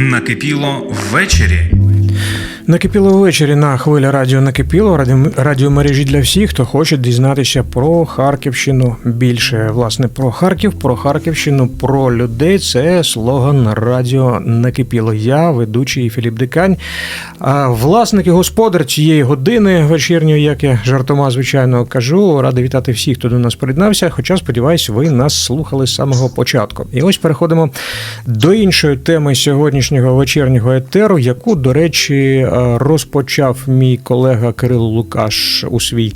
Накипіло ввечері. Накипіло ввечері на хвилі радіо Накипіло раді- радіомережі для всіх, хто хоче дізнатися про Харківщину більше. Власне, про Харків, про Харківщину, про людей. Це слоган радіо Накипіло. Я, ведучий Філіп Дикань. Власник і господар цієї години вечірньої, як я жартома, звичайно, кажу. Радий вітати всіх, хто до нас приєднався. Хоча, сподіваюсь, ви нас слухали з самого початку. І ось переходимо до іншої теми сьогоднішнього вечірнього етеру, яку, до речі, розпочав мій колега Кирило Лукаш у свій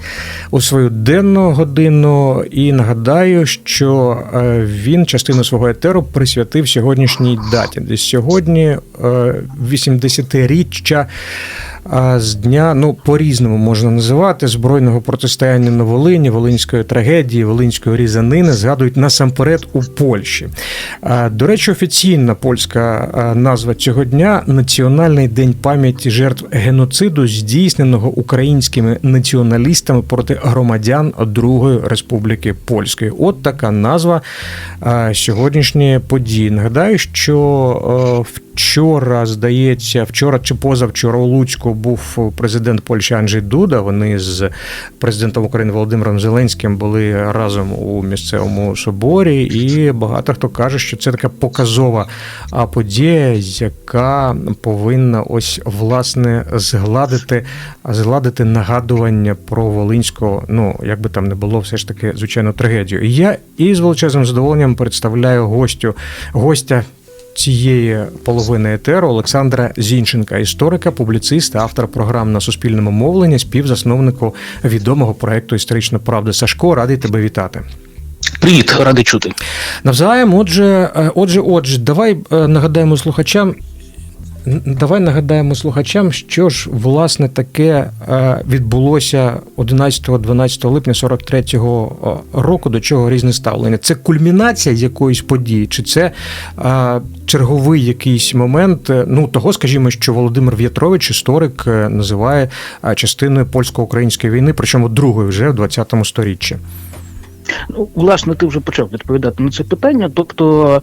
у свою денну годину. І нагадаю, що е, він частину свого етеру присвятив сьогоднішній даті. Десь сьогодні е, 80-річчя а, з дня, ну по-різному можна називати збройного протистояння на Волині, Волинської трагедії, Волинської різанини згадують насамперед у Польщі. До речі, офіційна польська назва цього дня Національний день пам'яті жертв геноциду, здійсненого українськими націоналістами проти громадян Другої Республіки Польської. От така назва сьогоднішньої події. Нагадаю, що е, Вчора, здається, вчора чи позавчора у Луцьку був президент Польщі Анджей Дуда. Вони з президентом України Володимиром Зеленським були разом у місцевому соборі, і багато хто каже, що це така показова подія, яка повинна ось власне згладити, згладити нагадування про Волинську, ну як би там не було, все ж таки звичайно трагедію. Я із величезним задоволенням представляю гостю гостя цієї половини етеру Олександра Зінченка, історика, публіцист, автор програм на суспільному мовленні, співзасновнику відомого проекту Історична правда. Сашко, радий тебе вітати. Привіт, радий чути. Навзаєм, отже, е, отже, отже, давай е, нагадаємо слухачам. Давай нагадаємо слухачам, що ж власне таке е, відбулося 11-12 липня 43-го е, року, до чого різне ставлення. Це кульмінація якоїсь події, чи це е, черговий якийсь момент? Ну того, скажімо, що Володимир В'ятрович, історик, називає частиною польсько-української війни, причому другої вже в 20-му сторіччі. Ну, власне, ти вже почав відповідати на це питання. Тобто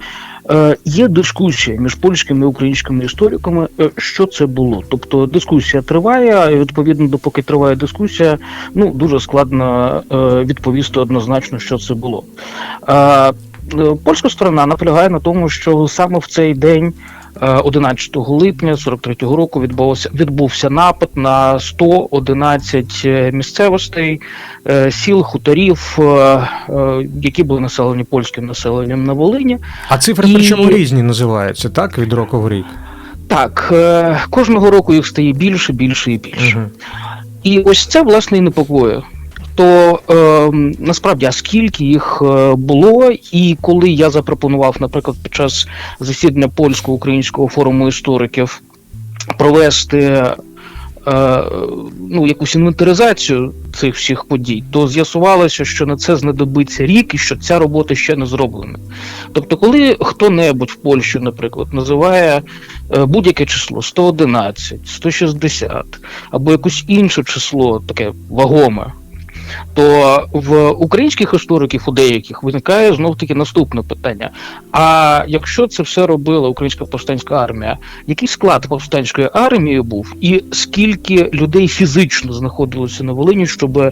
е, є дискусія між польськими і українськими істориками, е, що це було. Тобто дискусія триває, і відповідно, допоки триває дискусія, ну дуже складно е, відповісти однозначно, що це було. Польська сторона наполягає на тому, що саме в цей день. Е, 11 липня 43-го року відбувався відбувся напад на 111 місцевостей, е, сіл, хуторів, е, е, які були населені польським населенням на Волині. А цифри І- причому різні називаються, так? Від року в рік. Так, е, кожного року їх стає більше, більше і більше. Угу. І ось це власне і непокоює. То е, насправді, а скільки їх е, було, і коли я запропонував, наприклад, під час засідання польсько-українського форуму істориків провести е, ну, якусь інвентаризацію цих всіх подій, то з'ясувалося, що на це знадобиться рік і що ця робота ще не зроблена. Тобто, коли хто-небудь в Польщі, наприклад, називає е, будь-яке число 111, 160 або якесь інше число, таке вагоме, то в українських істориків у деяких виникає знов таки наступне питання: а якщо це все робила українська повстанська армія, який склад повстанської армії був, і скільки людей фізично знаходилося на Волині, щоб е,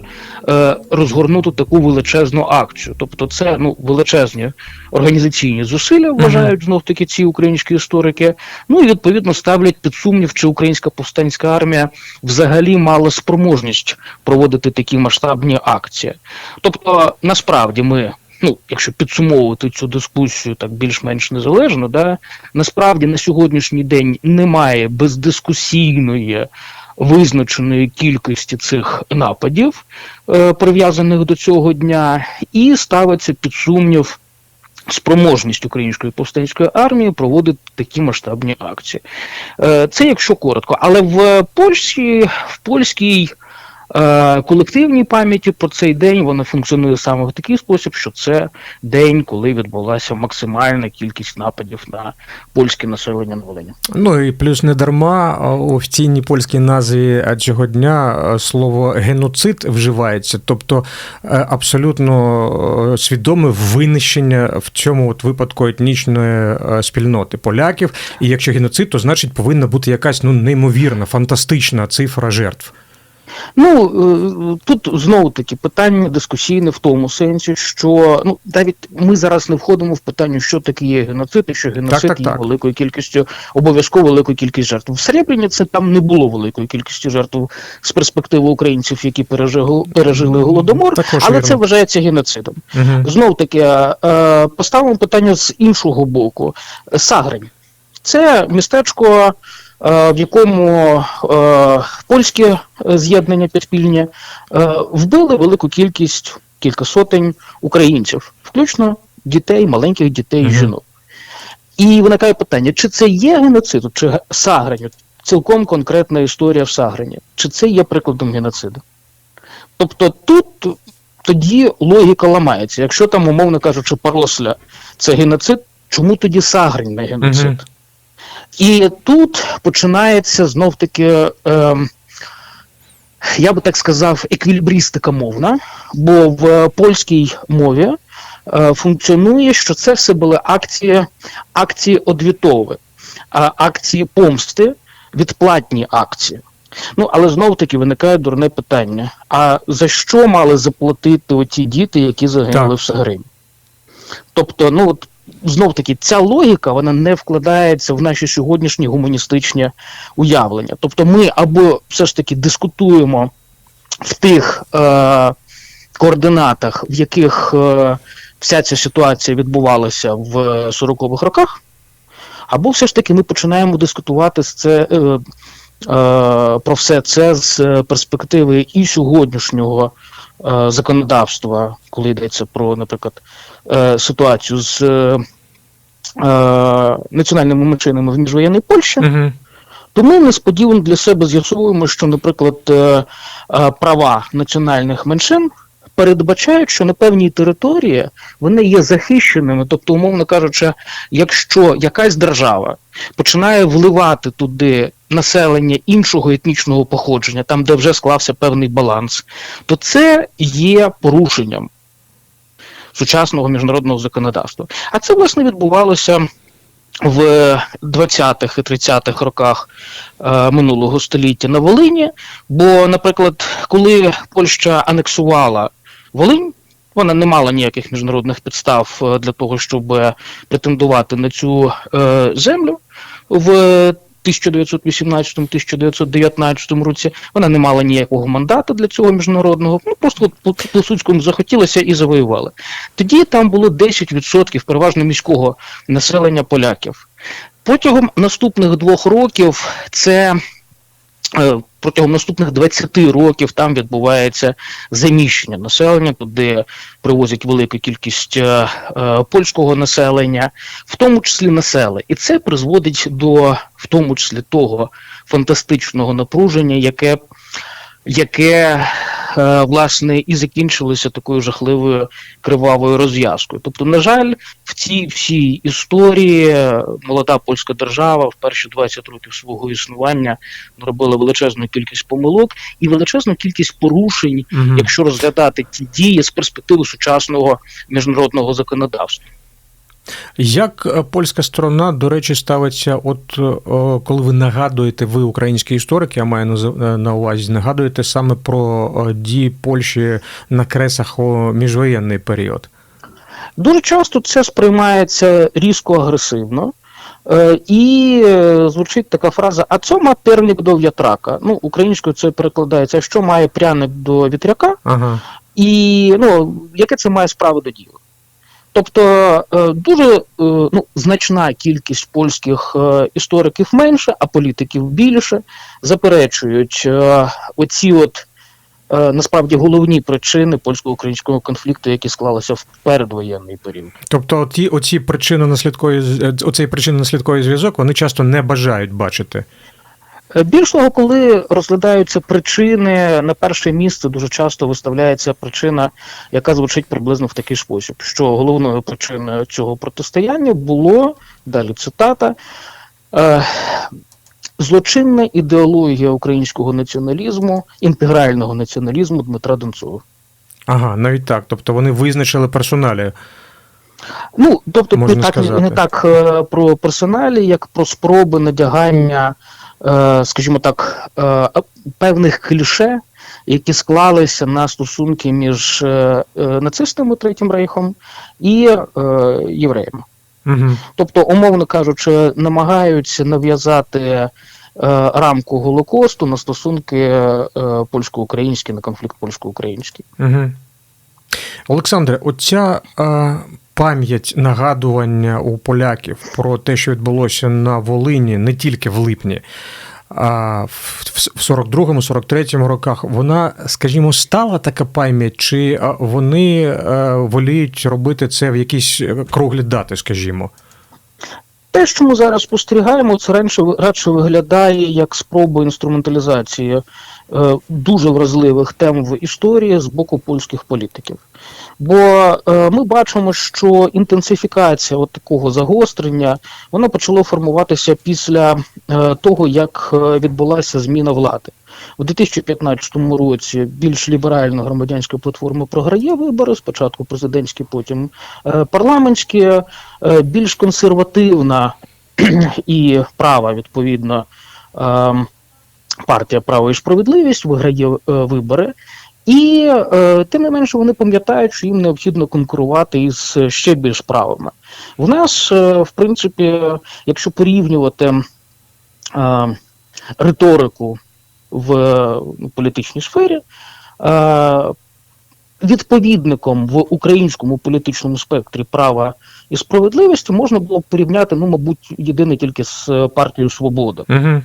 розгорнути таку величезну акцію? Тобто, це ну величезні організаційні зусилля, вважають знов таки ці українські історики. Ну і відповідно ставлять під сумнів, чи українська повстанська армія взагалі мала спроможність проводити такі масштабні акції. Тобто, насправді ми. Ну, якщо підсумовувати цю дискусію так більш-менш незалежно, да, насправді на сьогоднішній день немає бездискусійної визначеної кількості цих нападів, е, прив'язаних до цього дня, і ставиться під сумнів спроможність української повстанської армії проводити такі масштабні акції. Е, Це якщо коротко. Але в Польщі, в польській колективній пам'яті про цей день воно функціонує саме в такий спосіб, що це день, коли відбулася максимальна кількість нападів на польське населення на Волині. Ну і плюс не дарма у офіційній польській назві цього дня слово геноцид вживається, тобто е, абсолютно е, свідоме винищення в цьому от випадку етнічної е, спільноти поляків. І якщо геноцид, то значить повинна бути якась ну неймовірна, фантастична цифра жертв. Ну е, тут знову таки питання дискусійне в тому сенсі, що ну навіть ми зараз не входимо в питання, що таке є геноцид, і що геноцид так, є так. великою кількістю, обов'язково великою кількість жертв. В Серебряниці там не було великої кількості жертв з перспективи українців, які пережили, пережили голодомор, Також але вірно. це вважається геноцидом. Угу. Знов таки е, поставимо питання з іншого боку. Сагрень це містечко, е, в якому е, польське е, з'єднання підпільні е, вбили велику кількість, кілька сотень українців, включно дітей, маленьких дітей і жінок. І виникає питання: чи це є геноцид, чи ге- цілком конкретна історія в Сагрені, чи це є прикладом геноциду? Тобто тут тоді логіка ламається. Якщо там, умовно кажучи, Паросля це геноцид, чому тоді Сагрень не геноцид? Мгм. І тут починається знов таки, ем, я би так сказав, еквілібристика мовна, бо в польській мові е, функціонує, що це все були акції, акції одвітові, а акції помсти, відплатні акції. Ну, але знов таки виникає дурне питання: а за що мали заплатити оті діти, які загинули Так. в Сагримі? Тобто, ну от знов таки, ця логіка вона не вкладається в наші сьогоднішні гуманістичні уявлення. Тобто, ми або все ж таки дискутуємо в тих е, координатах, в яких е, вся ця ситуація відбувалася в 40-х роках, або все ж таки ми починаємо дискутувати з це. Е, е, про все це з перспективи і сьогоднішнього е, законодавства, коли йдеться про, наприклад, е, ситуацію з е, е, національними меншинами в міжвоєнній Польщі, Угу. то ми несподівано для себе з'ясуємо, що, наприклад, е, е, права національних меншин передбачають, що на певній території вони є захищеними. Тобто, умовно кажучи, якщо якась держава починає вливати туди населення іншого етнічного походження, там де вже склався певний баланс, то це є порушенням сучасного міжнародного законодавства. А це власне відбувалося в 20-х і 30-х роках е, минулого століття на Волині. Бо, наприклад, коли Польща анексувала Волинь, вона не мала ніяких міжнародних підстав е, для того, щоб претендувати на цю е, землю в 1918-1919 році. Вона не мала ніякого мандату для цього міжнародного. Ну просто от по Пилсудському захотілося і завоювали. Тоді там було 10% переважно міського населення поляків. Протягом наступних двох років це. Е, Протягом наступних 20 років там відбувається заміщення населення, туди привозять велику кількість е, е, польського населення, в тому числі населення. І це призводить до в тому числі того фантастичного напруження, яке, яке власне і закінчилося такою жахливою кривавою розв'язкою. Тобто, на жаль, в цій всій історії е, молода польська держава в перші 20 років свого існування робила величезну кількість помилок і величезну кількість порушень, Угу. якщо розглядати ті дії з перспективи сучасного міжнародного законодавства. Як е, польська сторона, до речі, ставиться, от е, коли ви нагадуєте, ви український історик, я маю на- на увазі, нагадуєте саме про е, дії Польщі на кресах у міжвоєнний період. Дуже часто це сприймається різко агресивно. Е, І е, звучить така фраза: а це ма перник до в'ятрака. Ну, українською це перекладається, «А що має пряник до вітряка, Ага. і ну, яке це має справу до діла. Тобто е, дуже е, ну, значна кількість польських е, істориків менше, а політиків більше, заперечують оці от насправді головні причини польсько-українського конфлікту, які склалися в передвоєнний період. Тобто, ті, оці причинно-наслідкові з- е, оцей причинно-наслідковий зв'язок вони часто не бажають бачити. Е, Більш того, коли розглядаються причини, на перше місце дуже часто виставляється причина, яка звучить приблизно в такий спосіб, що головною причиною цього протистояння було далі цитата. Е, Злочинна ідеологія українського націоналізму, інтегрального націоналізму Дмитра Донцова. Ага, навіть так. Тобто вони визначили персоналі. Ну, тобто, Можна не так, сказати. не так е, про персоналі, як про спроби надягання, скажімо так, е, певних кліше, які склалися на стосунки між е, е, нацистами Третім Рейхом і е, євреями. Угу. Тобто, умовно кажучи, намагаються нав'язати е, рамку Голокосту на стосунки е, польсько-українські, на конфлікт польсько-український. Угу. Олександре, оця пам'ять нагадування у поляків про те, що відбулося на Волині, не тільки в липні, а в в 42-му, 43-му роках, вона, скажімо, стала така пам'ять, чи вони е, воліють робити це в якісь е, круглі дати, скажімо? Те, що ми зараз спостерігаємо, це радше, радше виглядає як спроба інструменталізації е, дуже вразливих тем в історії з боку польських політиків. Бо е, ми бачимо, що інтенсифікація от такого загострення вона почала формуватися після е, того, як е, відбулася зміна влади. У 2015 році більш ліберальна громадянська платформа програє вибори, спочатку президентські, потім е, парламентські, е, більш консервативна і права, відповідно, е, партія Право і справедливість виграє е, вибори. І е, тим не менше вони пам'ятають, що їм необхідно конкурувати із ще більш правими. В нас, е, в принципі, якщо порівнювати е, риторику в е, політичній сфері, відповідником в українському політичному спектрі права і справедливості можна було б порівняти, ну, мабуть, єдине тільки з партією Свобода. Угу.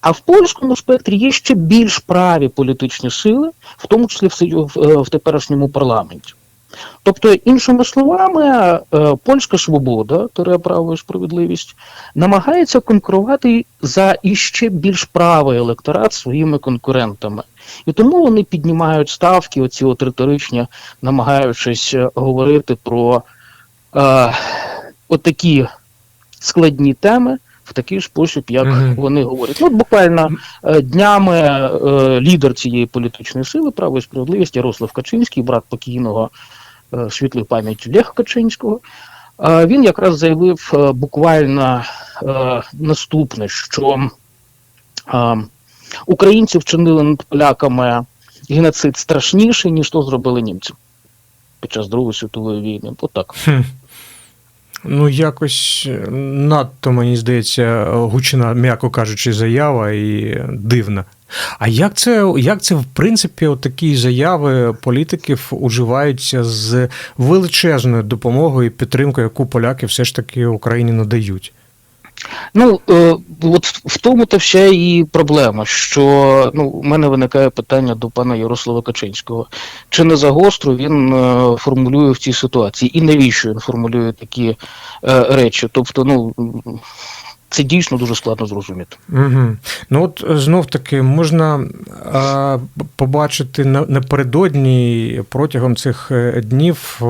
А в польському спектрі є ще більш праві політичні сили, в тому числі в, в, е, в теперішньому парламенті. Тобто, іншими словами, е, польська свобода, тере право і справедливість, намагається конкурувати за іще більш правий електорат своїми конкурентами. І тому вони піднімають ставки, оці от риторичні, намагаючись е, говорити про е, отакі складні теми в такий спосіб, як Мгм. вони говорять. Ну, от буквально е, днями е, лідер цієї політичної сили, право і справедливість Ярослав Качинський, брат покійного е, світлої пам'яті Олега Качинського. е, Він якраз заявив е, буквально е, наступне, що е, українці вчинили над поляками геноцид страшніший, ніж то зробили німці під час Другої світової війни. Отак. Хм. Ну, якось е, надто, мені здається, гучна, м'яко кажучи, заява і дивна. А як це, як це в принципі, такі заяви політиків уживаються з величезною допомогою і підтримкою, яку поляки все ж таки Україні надають? Ну, е, от в тому то вся і проблема, що ну, у мене виникає питання до пана Ярослава Качинського. Чи не загостро він е, формулює в цій ситуації? І навіщо він формулює такі е, речі? Тобто, ну, це дійсно дуже складно зрозуміти. Угу. Ну от знов таки можна а, побачити на- напередодні протягом цих е, днів е,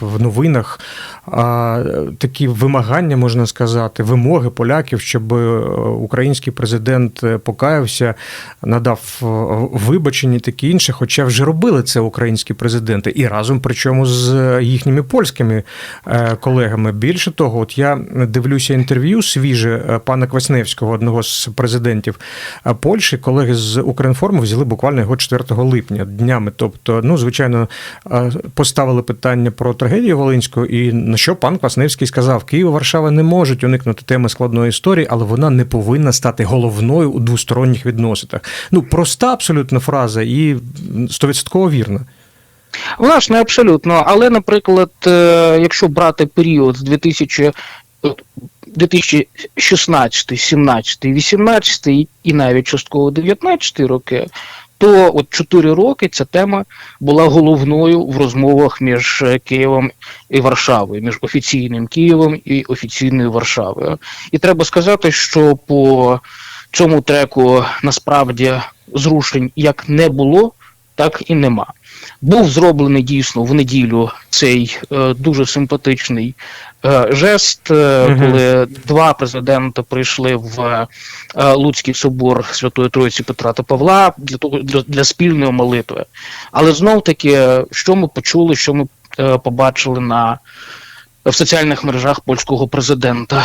в новинах а, такі вимагання, можна сказати, вимоги поляків, щоб е, український президент е, покаявся, надав е, вибачення таке інше, хоча вже робили це українські президенти, і разом, причому з їхніми польськими е, колегами. Більше того, от я дивлюся інтерв'ю свіже е, пана Квасневського, одного з президентів е, Польщі. Колеги з Укрінформу взяли буквально його 4 липня днями. Тобто, ну звичайно, е, поставили питання про трагедію Волинську, і на що пан Квасневський сказав: Київ і Варшава не можуть уникнути теми складної історії, але вона не повинна стати головною у двосторонніх відносинах. Ну проста абсолютно фраза і стовідсотково вірна. Вона ж не абсолютно, але, наприклад, якщо брати період з 2000, от, 2016, 17, 18 і навіть частково 19 роки, то от 4 роки ця тема була головною в розмовах між е, Києвом і Варшавою, між офіційним Києвом і офіційною Варшавою. І треба сказати, що по цьому треку насправді зрушень як не було, так і нема. Був зроблений дійсно в неділю цей е, дуже симпатичний е, жест, е, Мгм. коли два президенти прийшли в е, Луцький собор Святої Троїці Петра та Павла для того для, для спільної молитви. Але знов таки, що ми почули, що ми е, побачили на в соціальних мережах польського президента,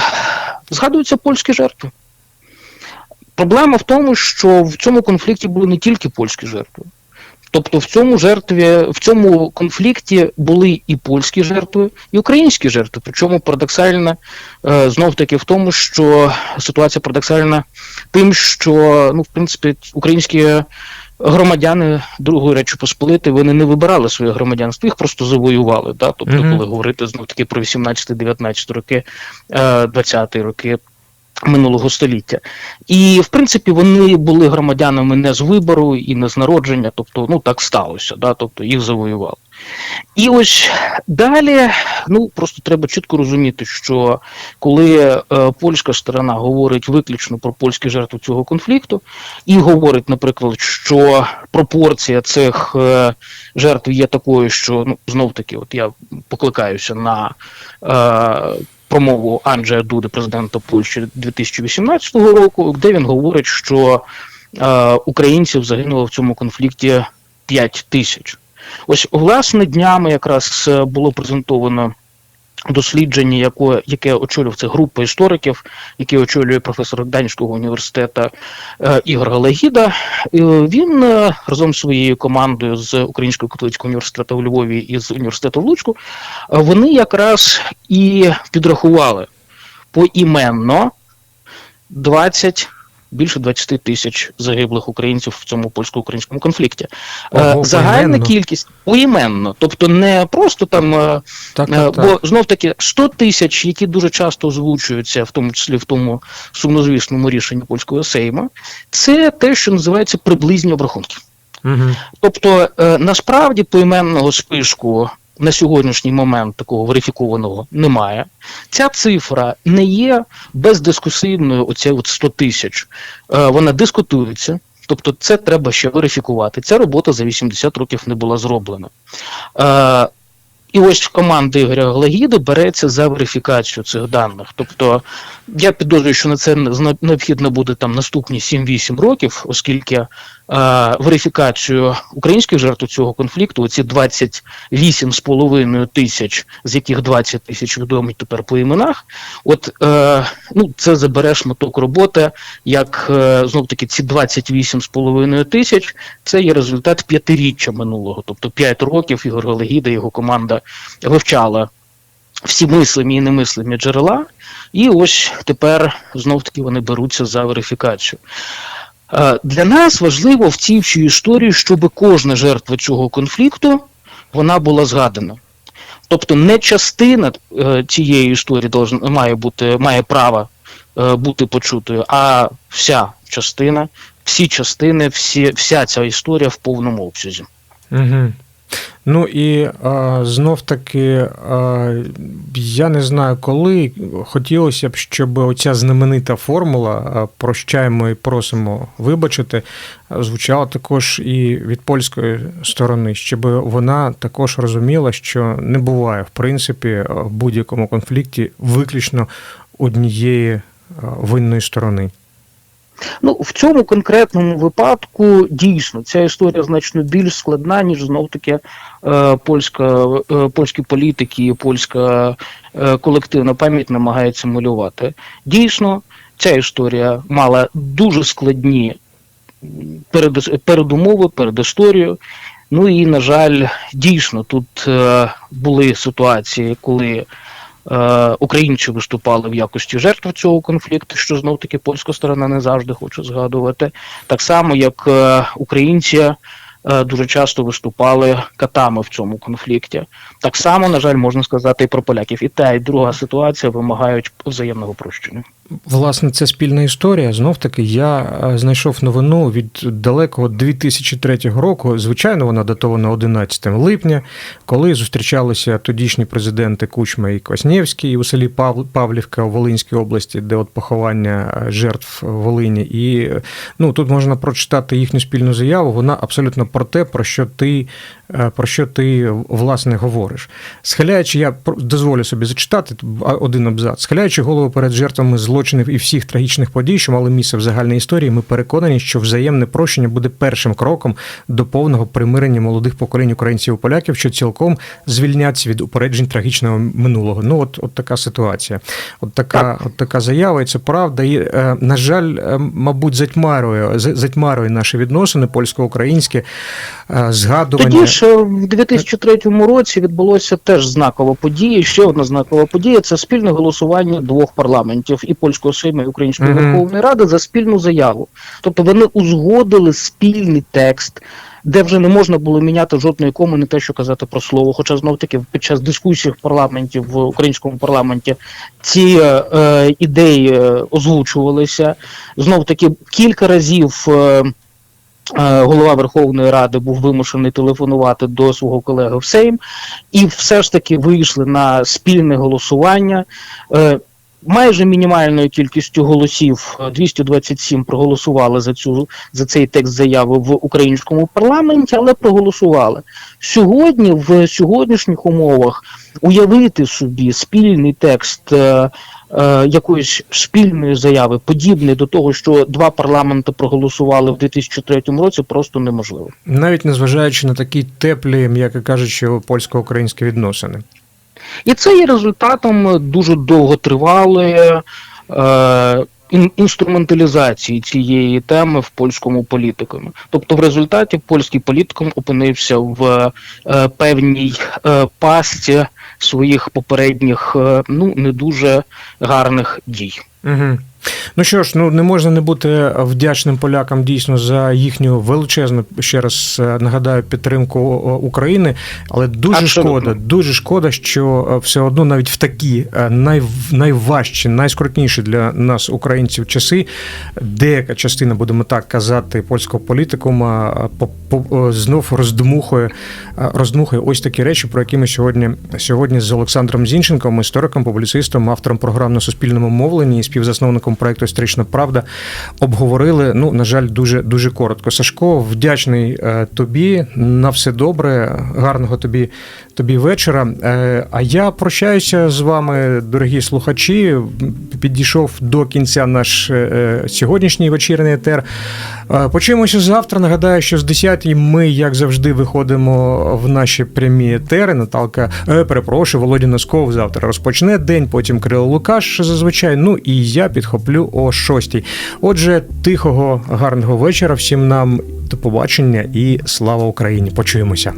згадуються польські жертви. Проблема в тому, що в цьому конфлікті були не тільки польські жертви. Тобто в цьому жертві, в цьому конфлікті були і польські жертви, і українські жертви. Причому парадоксально знов таки в тому, що ситуація парадоксальна тим, що ну, в принципі, українські громадяни Другої Речі Посполити вони не вибирали своє громадянство, їх просто завоювали. Да? Тобто, коли говорити знов таки про 18-19 роки, 20-ті роки минулого століття. І в принципі вони були громадянами не з вибору і не з народження, тобто ну так сталося, да? тобто їх завоювали. І ось далі, ну просто треба чітко розуміти, що коли е, польська сторона говорить виключно про польські жертви цього конфлікту, і говорить, наприклад, що пропорція цих е, жертв є такою, що ну знов таки, от я покликаюся на е, промову Анджея Дуди, президента Польщі 2018 року, де він говорить, що е, українців загинуло в цьому конфлікті 5 тисяч. Ось власне днями якраз е, було презентовано дослідження, яке, яке очолював це група істориків, яке очолює професор Данського університету е, Ігор Галагіда. Е, Він е, разом з своєю командою з Українського католицького університету в Львові і з університету в Луцьку, е, вони якраз і підрахували поіменно 20 більше 20 тисяч загиблих українців в цьому польсько-українському конфлікті. Е, Ого, Загальна поіменно? кількість поіменно, тобто не просто там. е, Так, Е, так, так. Бо знов таки 100 тисяч, які дуже часто озвучуються, в тому числі в тому сумнозвісному рішенні польського сейма, це те, що називається приблизні обрахунки. Мгм. Тобто, насправді поіменного списку на сьогоднішній момент такого верифікованого немає. Ця цифра не є бездискусійною, оця от 100 тисяч. Е, Вона дискутується. Тобто це треба ще верифікувати. Ця робота за 80 років не була зроблена. Е, і ось команда Ігоря Глагіди береться за верифікацію цих даних. Тобто я підозрюю, що на це необхідно буде там наступні 7-8 років, оскільки верифікацію українських жертв цього конфлікту, оці 28,5 тисяч, з яких 20 тисяч відомі тепер по іменах, от е, ну, це забере шматок роботи, як е, знов таки ці 28,5 тисяч, це є результат п'ятиріччя минулого, тобто 5 років Ігор Галегіда, його команда вивчала всі мислимі і немислимі джерела, і ось тепер знов таки вони беруться за верифікацію. Е, Для нас важливо в цій всій історії, щоб кожна жертва цього конфлікту вона була згадана. Тобто не частина е, цієї історії має бути має право е, бути почутою, а вся частина, всі частини, всі, вся ця історія в повному обсязі. Угу. Ну і знов таки, я не знаю коли. Хотілося б, щоб оця знаменита формула прощаємо і просимо вибачити, звучала також і від польської сторони, щоб вона також розуміла, що не буває в принципі в будь-якому конфлікті виключно однієї винної сторони. Ну, в цьому конкретному випадку дійсно ця історія значно більш складна, ніж знов таки е, польська, е, польські політики і польська е, колективна пам'ять намагається малювати. Дійсно, ця історія мала дуже складні перед, передумови, перед історією. Ну і, на жаль, дійсно тут були ситуації, коли українці виступали в якості жертв цього конфлікту, що знов таки польська сторона не завжди хоче згадувати. Так само, як е, українці е, дуже часто виступали катами в цьому конфлікті. Так само, на жаль, можна сказати і про поляків. І та, і друга ситуація вимагають взаємного прощення. Власне, це спільна історія. Знов таки, я е, знайшов новину від далекого 2003 року. Звичайно, вона датована 11 липня, коли зустрічалися тодішні президенти Кучма і Кваснєвський у селі Пав- Павлівка у Волинській області, де от поховання е, жертв Волині. І ну тут можна прочитати їхню спільну заяву. Вона абсолютно про те, про що ти, е, про що ти власне говориш. Схиляючи, я дозволю собі зачитати один абзац. Схиляючи голову перед жертвами злочинів і всіх трагічних подій, що мали місце в загальній історії, ми переконані, що взаємне прощення буде першим кроком до повного примирення молодих поколінь українців і поляків, що цілком звільняться від упереджень трагічного минулого. Ну, от, от така ситуація, от така, от така заява, і це правда. І, е, на жаль, е, мабуть, затьмарює, за- затьмарює наші відносини польсько-українські е, згадування. Тоді ж в 2003 році відбулося теж знакова подія. Ще одна знакова подія це спільне голосування двох парламентів і польського Сейму, і Української Мгм. Верховної Ради за спільну заяву. Тобто вони узгодили спільний текст. Де вже не можна було міняти жодної коми, не те, що казати про слово. Хоча знов таки під час дискусій в парламенті в українському парламенті ці е, е, ідеї е, озвучувалися. Знов таки кілька разів е, е, голова Верховної Ради був вимушений телефонувати до свого колеги в Сейм, і все ж таки вийшли на спільне голосування. Е, Майже мінімальною кількістю голосів е, 227 проголосували за цю за цей текст заяви в українському парламенті, але проголосували сьогодні. В сьогоднішніх умовах уявити собі спільний текст е, е, якоїсь спільної заяви, подібний до того, що два парламенти проголосували в 2003 році, просто неможливо. Навіть незважаючи на такі теплі, м'яко кажучи, польсько-українські відносини. І це є результатом дуже довготривалої е, інструменталізації цієї теми в польському політикумі. Тобто, в результаті польський політикум опинився в е, певній е, пасті своїх попередніх е, ну не дуже гарних дій. Угу. Ну що ж, ну не можна не бути вдячним полякам дійсно за їхню величезну, ще раз е, нагадаю, підтримку України. Але дуже Абсолютно. шкода, дуже шкода, що е, все одно навіть в такі е, най, найважчі, найскрутніші для нас, українців, часи, деяка частина, будемо так казати, польського політикума по, по, знов роздмухує, роздмухує ось такі речі, про які ми сьогодні, сьогодні з Олександром Зінченком, істориком, публіцистом, автором програм на суспільному мовленні і співзасновником проекту Історична Правда обговорили. Ну, на жаль, дуже дуже коротко. Сашко, вдячний е, тобі на все добре. Гарного тобі тобі вечора. Е, а я прощаюся з вами, дорогі слухачі. Підійшов до кінця наш е, сьогоднішній вечірній етер. Почуємося завтра. Нагадаю, що з 10-ї ми, як завжди, виходимо в наші прямі етери. Наталка, перепрошую, Володя Носков завтра розпочне день, потім Кирило Лукаш зазвичай. Ну і я підхоплю о 6. Отже, тихого, гарного вечора всім нам до побачення і слава Україні! Почуємося.